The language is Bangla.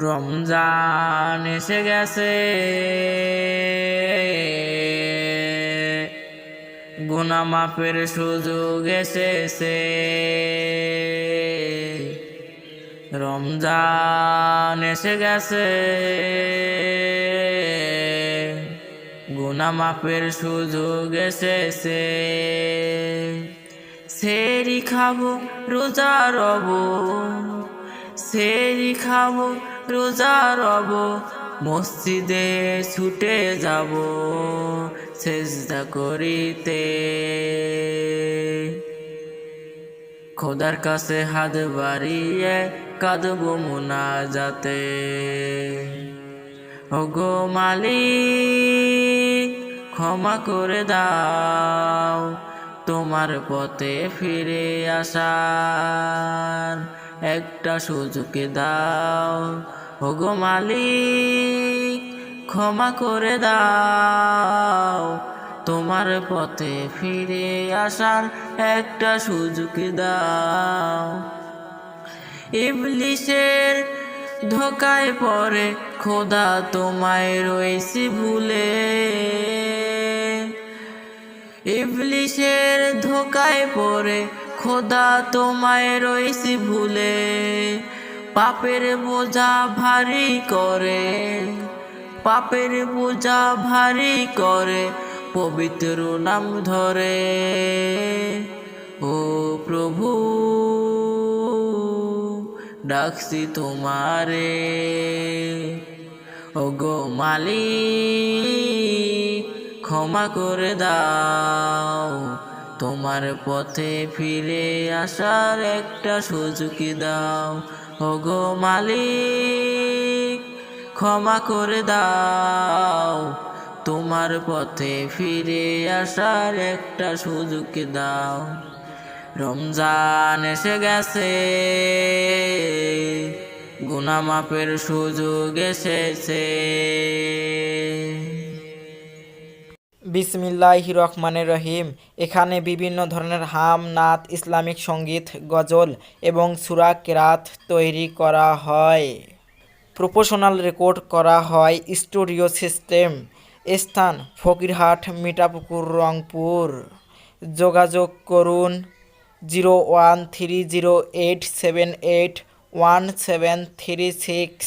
রমজান এসে গেছে। গুনা মাপের সুযোগ এসেছে। রমজান এসে গেছে। গুনা মাপের সুযোগ এসেছে। সেরি খাব, রোজা রব। সেরি খাব, রোজা রব, মসজিদে ছুটে যাব চেষ্টা করিতে। খোদার কাছে হাত বাড়িয়ে কাঁদবো মোনা যাতে ওগো মালিক, ক্ষমা করে দাও, তোমার পথে ফিরে আসার। একটা সুযোগ দাও। ওগো মালিক, ক্ষমা করে দাও। তোমার পথে ফিরে আসার একটা সুযোগ দাও। ইবলিশের ধোকায় পরে খোদা তোমায় রয়েছি ভুলে। ইবলিশের ধোকায় পড়ে খোদা তোমায় রয়েছি ভুলে, পাপের বোঝা ভারী করে, পাপের বোঝা ভারী করে, পবিত্র নাম ধরে। ও প্রভু, ডাকছি তোমারে। ও গো মালিক, ক্ষমা করে দাও। তোমার পথে ফিরে আসার একটা সুযোগ দাও। ও গো মালিক, ক্ষমা করে দাও। তোমার পথে ফিরে আসার একটা সুযোগ দাও। রমজান এসে গেছে, গুনামাপের সুযোগ এসেছে। বিসমিল্লাহ রহমানের রহিম। এখানে বিভিন্ন ধরনের হাম, নাত, ইসলামিক সংগীত, গজল এবং সুরা কেরাত তৈরি করা হয়। প্রফেশনাল রেকর্ড করা হয় স্টুডিও সিস্টেম। স্থান ফকিরহাট, মিঠাপুকুর, রংপুর। যোগাযোগ করুন zero one three zero eight seven eight one seven three six.